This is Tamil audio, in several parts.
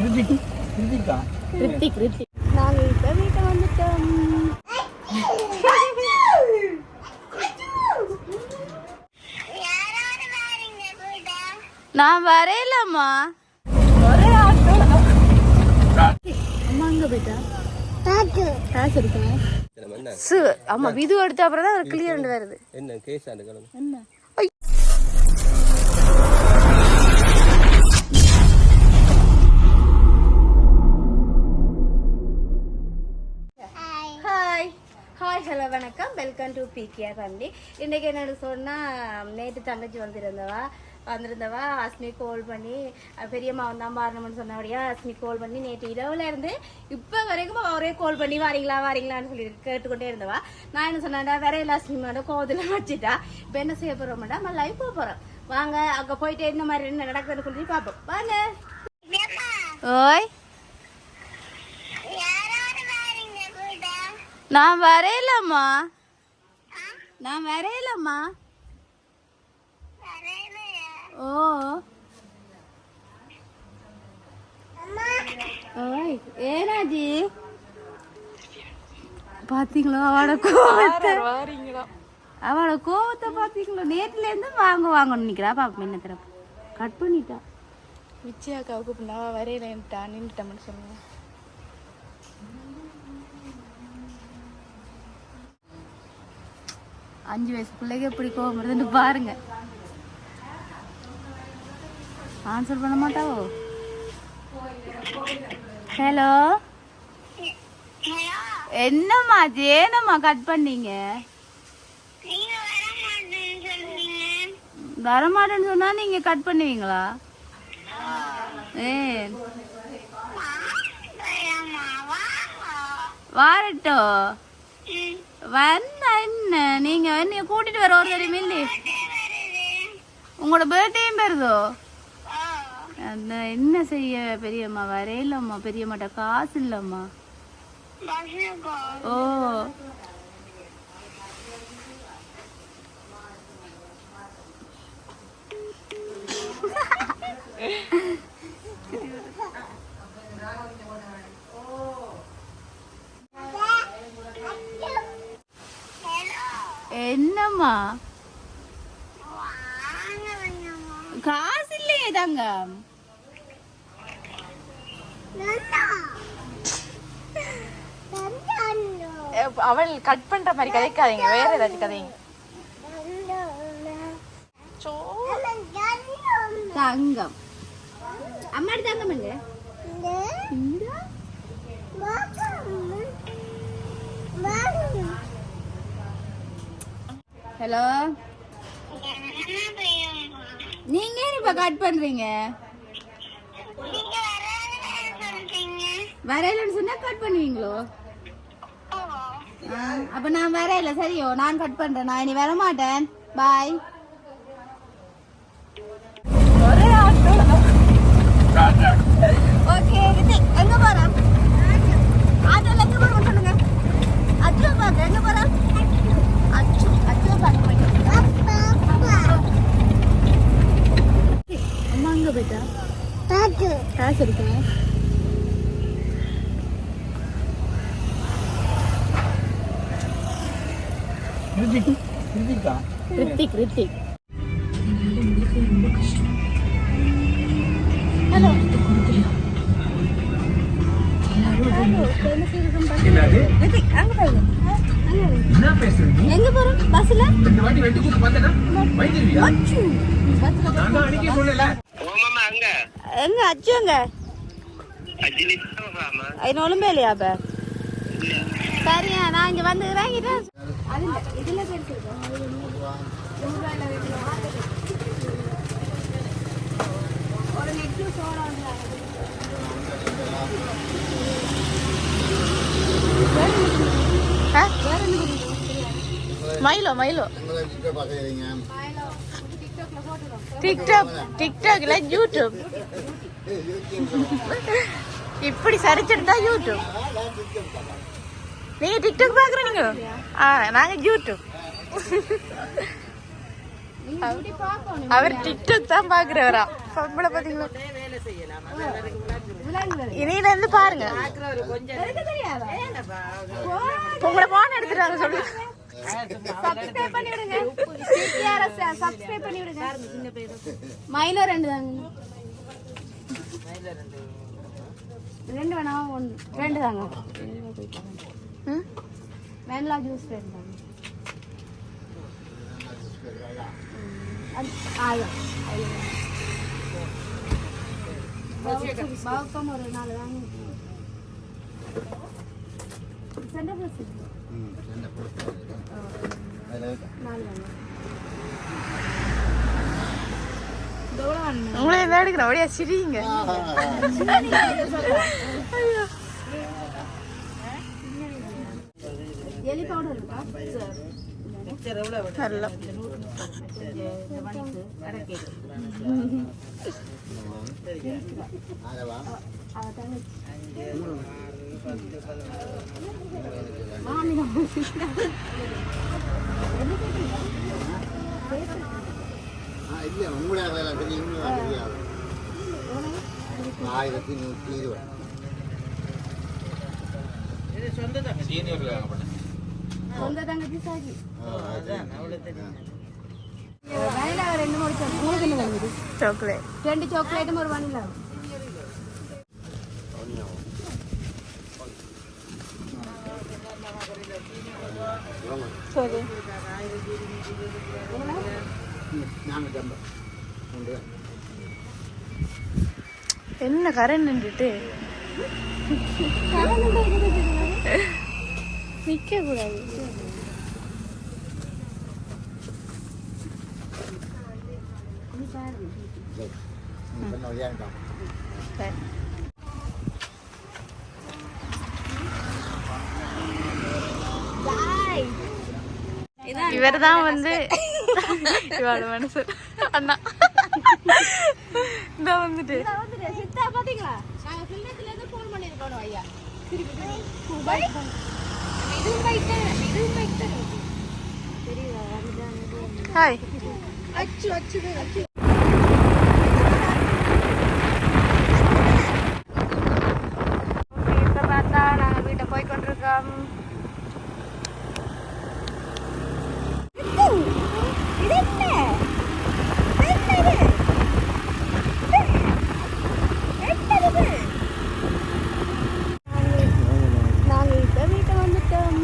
கிருத்திக் கிருத்திக்கா ரித்திக் ரித்திக் நாங்கள் இப்போ வீட்டை வந்துட்டோம் நான் வரையலம்மா. ஒரே ஆட்டோ அம்மா அங்க போயிட்டா? ஆமா விது எடுத்த அப்புறம் தான் ஒரு கிளியர் வருது. என்ன கேஸ் என்ன? வெல்கம் டு பிகேஆர் ஃபேமிலி இன்றைக்கி என்னென்னு சொன்னால் நேற்று தங்கச்சி வந்திருந்தவா வந்திருந்தவா அஸ்மி கால் பண்ணி பெரியம்மா வந்தான் பாரணும்னு சொன்னபடியா அஸ்மி கால் பண்ணி நேற்று இரவுல இருந்து இப்போ வரைக்கும் ஒரே கால் பண்ணி வாரீங்களா வாரீங்களான்னு சொல்லி கேட்டுக்கொண்டே இருந்தவா. நான் என்ன சொன்னேன்டா வேற இல்லை அஸ்மி மேடம் கோவத்தில் வச்சுட்டா. இப்போ என்ன செய்ய போகிறோம்டா நம்ம லைவ் போக போகிறோம் வாங்க அங்கே போயிட்டு என்ன மாதிரி என்ன நடக்குதுன்னு சொல்லி பார்ப்போம். வாங்க. ஓய். நான் வரையலம்மா. நான் வரையலம்மா. ஓ. ஓய் ஏனாஜி? பாத்தீங்களா அவளோட கோவத்தை? அவளோட கோவத்தை பாத்தீங்களா? நேத்துல இருந்து வாங்க வாங்கன்னு நிக்கிறா. பாப்பா என்ன தரப்பு கட் பண்ணிட்டா. விஜயாக்காவுக்கு நான் வரையிலேன்ட்டா நின்றுட்டேன்னு சொல்லுங்க அஞ்சு வயசு பிள்ளைக்கு எப்படி கோவம் வருதுன்னு பாருங்க. ஆன்சர் பண்ண மாட்டாவோ? ஹலோ என்னம்மா ஏனம்மா கட் பண்ணீங்க? வரமாட்டேன்னு சொன்னா நீங்க கட் பண்ணுவீங்களா? ஏ. வாரட்டும் வந்த என்ன நீங்க என்னைய கூட்டிட்டு வர ஒரு தெரியுமா இல்லையே. உங்களோட பர்த்டேயும் வருதோ அந்த என்ன செய்ய பெரியம்மா? வரையிலம்மா பெரியம்மாட்ட காசு இல்லம்மா. ஓ. என்னம்மா காசு இல்லையே தாங்க அவள் கட் பண்ற மாதிரி கதைக்காதீங்க வேற ஏதாச்சும் கதைங்க சோ தங்கம் அம்மாடி தங்கம் எங்க ஹலோ நீங்க ஏன் இப்ப கட் பண்றீங்க? வரையிலன்னு சொன்னா கட் பண்ணுவீங்களோ? அப்ப நான் வரையில சரியோ நான் கட் பண்றேன்? நான் இனி வர மாட்டேன் பாய் ஒரே ஆட்டோ ஓகே இது எங்க போறோம் ஆட்டோல எங்க போறோம் சொல்லுங்க அச்சு பாக்க எங்க போறோம் அச்சு அச்சு பாக்க போயிட்டோம் அங்க போயிட்டா? காசு. கிருத்திக்கா ரித்திக் ஹலோ. என்ன பேசுறீங்க எங்க போறோம் பஸ்ல? இந்த வாட்டி வெட்டி கூட்டு பார்த்தேன்னா வைத்திருவியா நான் அன்னைக்கே சொல்லல எங்க அச்சு எங்க? அது ஒழும்பே இல்லையா அப்ப? சரியா நான் இங்க வந்து வாங்கிட்டேன் அது இல்ல, இதுல பெருசு இருக்கு. ஒரு நெட்டு சோளம் வந்து ஆ? மயிலோ மயிலோ. டிக்டாக் டிக்டாக் இல்ல யூடியூப் இப்படி சரிச்சிருந்தா யூடியூப் நீங்க டிக்டாக் பாக்குறீங்க? ஆ நாங்க யூடியூப் அவர் டிக்டாக் தான் பாக்குறவரா. பொம்பளை பாத்தீங்களா விலங்குறது இனியில இருந்து பாருங்க. பொம்பளை போன் எடுத்துட்டு வர சப்ஸ்கிரைப் பண்ணி விடுங்க பிடிஆர் சப்ஸ்கிரைப் பண்ணி விடுங்க மைனர் ரெண்டு தாங்க. ரெண்டு வேணாம் ஒன்று. ரெண்டு தாங்க. ம்? வெண்ணிலா ஜூஸ் ரெண்டு தாங்க. அது ஒரு நாலு தாங்க. சென்டர் உங்களே என்ன எடுக்கிறேன் அப்படியே சிரிங்க. எலி பவுடர் இருக்கா நல்ல ഇല്ല ഉമ്മൂടെ ആകലല്ല രണ്ട് ചോക്ലേറ്റും ഒരു വണ്ണിലാവും உண்டு என்ன கரண்ட் நின்றுட்டு? நிக்க கூடாது என்ன சரி. இவர்தான் வந்து இவாளோட மனசு. அண்ணா. இந்த வந்துட்டு. சித்தா பாத்தீங்களா? நாங்க பிள்ளைத்துல இருந்து போன் பண்ணிருக்கோம் ஐயா இதுவும் பைக் தான்? இதுவும் பைக் தான்? தெரியுதா? அதுதான் ஹாய் அச்சு அச்சு அச்சு இப்போ பார்த்தா நாங்கள் வீட்டை போய் கொண்டிருக்கோம் இது என்ன என்னது என்னது நாங்க இப்ப வீட்டை வந்துட்டோம்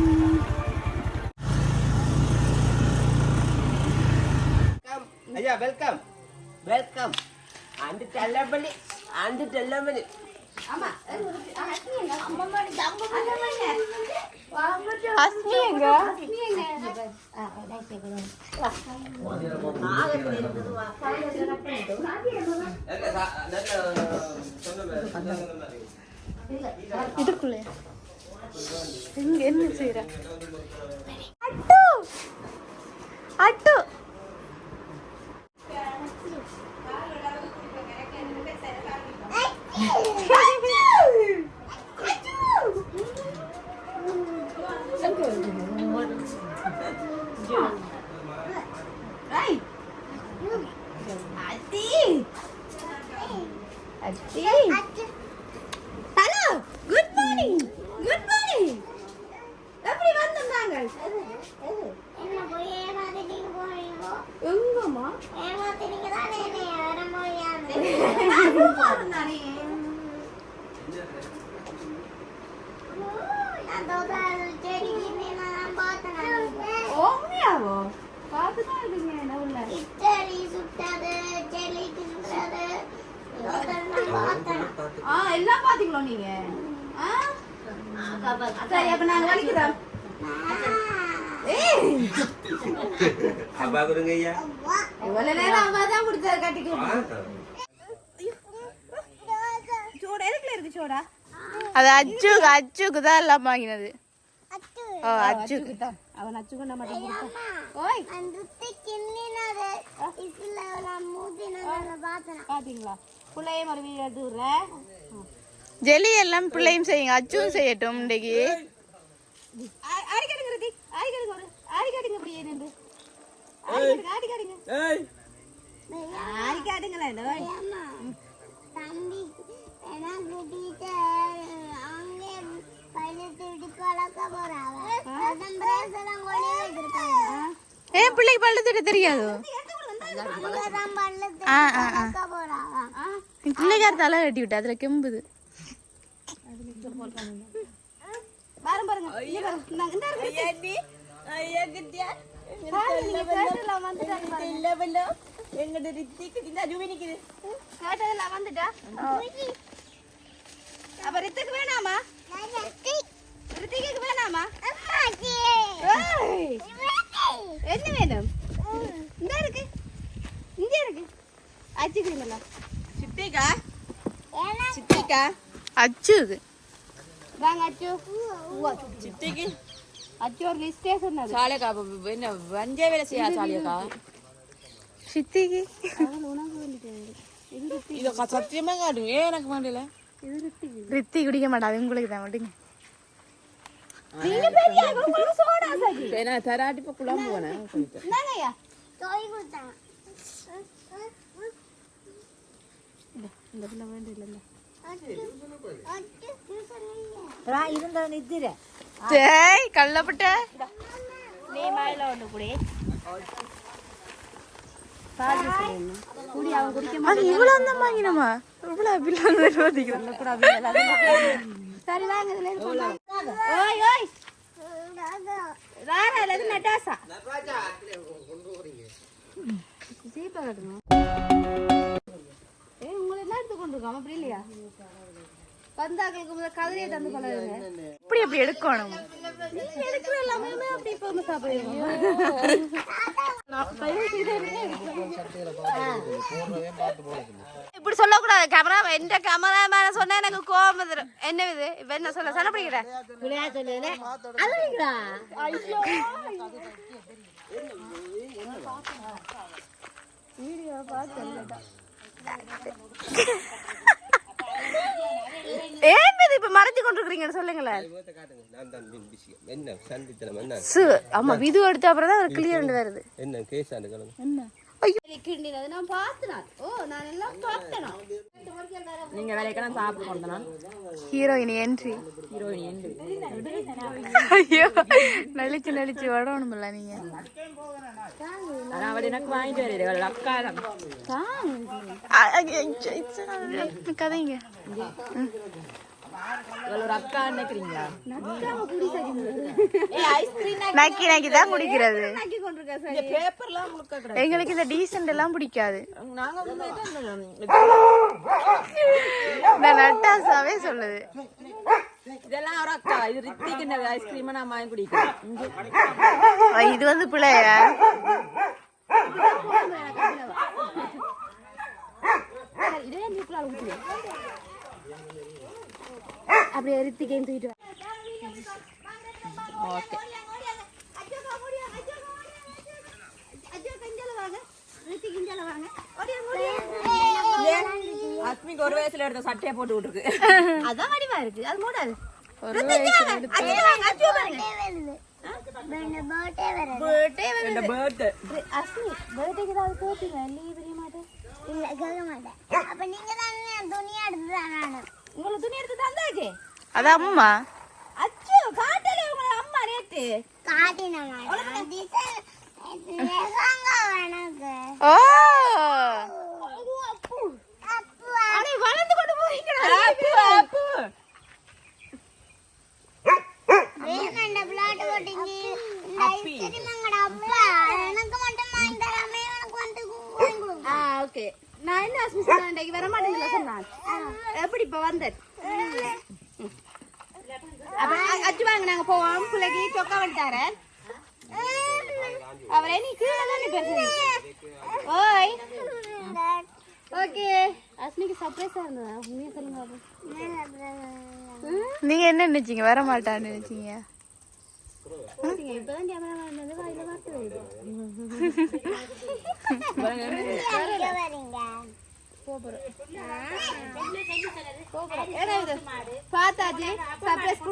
ஐயா வெல்கம் வெல்கம் ஆமா அம்மா அஸ்மி எங்க இதுக்குள்ளே எங்க என்ன செய்யற அட்டு at hello good morning good morning எப்படி ஏமாத்திட்டீங்க போறீங்க எங்கம்மா ஓமையாவோ பார்த்துதான் இருக்கீங்க. ஆ எல்லாம் பாத்தீங்களோ நீங்க? ஆ? சரி அப்ப நாங்க வலிக்கிறோம் ஏய்! அப்பா கொடுங்க ஐயா. இவ்வளவு நேரம் அம்மா தான் குடிச்சாரு கட்டிக்கலாம் சோடா எதுக்குல இருக்கு சோடா? அது அச்சுக்கு அச்சுக்கு தான் எல்லாம் வாங்கினது. ஓ அச்சுக்கு. தான் அவன் அச்சுக்கு நம்ம ஓய்! பாத்தீங்களா? பிள்ளைய மறுபடி எடுத்துடுற ஜெலி எல்லாம் பிள்ளையும் செய்யுங்க அச்சும் செய்யட்டும் இன்னைக்கு ஆடிக்காடுங்க ரதி ஆடிக்காடுங்க ஒரு ஆடிக்காடுங்க அப்படியே நின்று. ஆடிக்காடுங்க ஆடிக்காடுங்க ஆடிக்காடுங்களா இந்த தம்பி ஏன்னா கூட்டிட்டு அங்கே பையனை பழக்க போறாங்க அதான் பிரேஸ் எல்லாம் கொண்டு வச்சிருக்காங்க. ஏன் பிள்ளைக்கு பல்லு திட்ட தெரியாது? ஆ ஆ ஆ. பிள்ளைக்கார தலை கட்டி விட்டு அதுல கெம்புது. பாருங்க. பாருங்க. இங்க பாருங்க. இந்தாங்க, இந்த. பாருங்க, நீங்க கேட்டதெல்லாம் வந்துட்டா? அப்ப ரித்துக்கு வேணாமா? ரித்திக்கு வேணாமா? ஏய், என்ன வேணும்? இந்த இருக்கு. அச்சுக்கிறீங்களா சித்திக்கா? சித்திக்கா? அச்சு இது. வாங்க அச்சு. சித்திக்கு? அச்சு ஒரு லிஸ்டே சொன்னது சாலைக்கா என்ன வஞ்சே வேலை செய்யா சாலையக்கா சித்திக்கு. இது சத்தியமா காட்டுங்க ஏன் எனக்கு மாட்டல ரித்தி குடிக்க மாட்டாது உங்களுக்கு தான் மாட்டீங்க தராட்டி இப்ப குழம்பு போனேன் என்னங்கய்யா தோய் கொடுத்தாங்க டேய் கள்ளப்பட்ட நீ மாயில ஒன்று குடி பால் ஜூஸ் வேணும் குடி அவன் குடிக்க அது இவ்வளவு தான் வாங்கினமா இவ்வளவு சரி வாங்க. ஓய் ஓய் ராரா இல்ல இது நட்டாசா சீப்பா கட்டணும் வந்தாக்களுக்கு முதல் கதிரையை தந்து கொள்ளாதுங்க. இப்படி எப்படி எடுக்கணும். எடுக்கிற எல்லாமே அப்படி இப்போ சாப்பிடுவோம். இப்படி சொல்லக்கூடாது. கேமரா எந்த கேமரா சொன்னா எனக்கு கோவம் வந்துடும் என்ன இது? இப்ப என்ன சொல்ல? சண்டை பிடிக்கிற ஏன் இது இப்ப மறைச்சு கொண்டிருக்கீங்கன்னு சொல்லுங்களேன். என்ன? சந்தித்தனம் என்ன? சு ஆமா விது எடுத்த அப்புறம் தான் கிளியர் வருது. என்ன? கேஸ் ஆண்டு கிழங்கு கிண்டினது நான் பார்த்தேன் ஓ நான் எல்லாம் பார்த்தேன் நீங்க வேலைக்கெல்லாம் சாப்பிட வந்தனா ஹீரோயின் என்ட்ரி ஹீரோயின் ஐயோ நலிச்சு நலிச்சு வரணும்ல நீங்க ஆனா அவள் எனக்கு வாங்கிட்டு not- கதைங்க ஒரு அக்கா நினைக்கிறீங்களா? நக்கி நக்கி தான் குடிக்கிறது எங்களுக்கு இந்த டீசென்ட் எல்லாம் பிடிக்காது. இந்த நட்டாசாவே சொல்லுது. இதெல்லாம் ஒரு அக்கா இது ரித்திக்கு இந்த ஐஸ்கிரீமை நான் வாங்கி குடிக்கிறேன். இது வந்து பிள்ளையா? இதே நீக்குள்ள ஊற்றி அப்படியே ரித்திகேன்னு தூக்கிட்டு வா. ஓகே. அஸ்மிக்கு ஒரு வயசுல எடுத்த சட்டையை போட்டு விட்டுருக்கு அதான் வடிவா இருக்கு. அது மூடாது. ஒரு வயசுல இல்ல கேட்க மாட்டேன். அப்ப நீங்க தானே எடுத்து உங்களுக்கு துணி எடுத்து தந்தாச்சு அது அம்மா. அச்சோ காட்டல உங்களை அம்மா நேத்து. காட்டின மாட்டேன் டிசைன் எனக்கு ஓ. வளர்ந்து கொண்டு போறீங்களா வேணாண்ட பிளாட் போட்டீங்க இந்த ஐஸ்கிரீம் அங்கட அப்பா எனக்கு மட்டும் வாங்கி தராம எனக்கு வந்து வாங்கி கொடுங்க ஆ ஓகே. நான் என்ன அஸ்மி சொன்னேன் இன்றைக்கு வர மாட்டேன்னு சொன்னான் எப்படி இப்ப வந்தேன் அப்ப அச்சு வாங்க நாங்க போவோம். பிள்ளைக்கு சொக்கா வண்டி தரேன். அவரே நீ கீழே தானே பேசுறீங்க ஓய். ஓகே. அஸ்மிக்கு சர்ப்ரைஸா இருந்ததா? உண்மையா சொல்லுங்க நீங்க என்ன நினைச்சீங்க? வர மாட்டான்னு நினைச்சீங்க? நீங்க சர்ப்ரைஸ்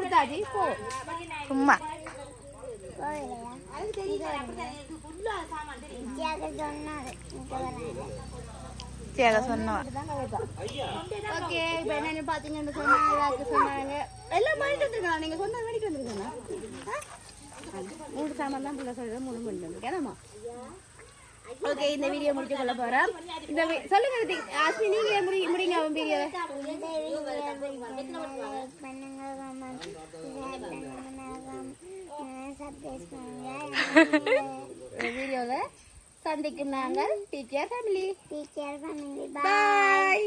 போ சும்மா ஓகே இப்போ பார்த்தீங்கன்னு சொன்னாங்க சொன்னாங்க எல்லாம் வாங்கிட்டு வந்துருக்கலாம் நீங்கள் சொன்ன வேடிக்கை வந்துருக்கா மூணு சாமான் தான் பிள்ளை மூணு மணி வந்துருக்கேனாமா ஓகே இந்த வீடியோ முடிச்சு கொள்ள போகிறோம் இந்த சொல்லுங்க. ஆஸ்மி நீங்கள் முடி முடிங்க அவன் பண்ணுங்க வீடியோவில் சந்திக்கும் நாங்கள். Teacher family teacher family bye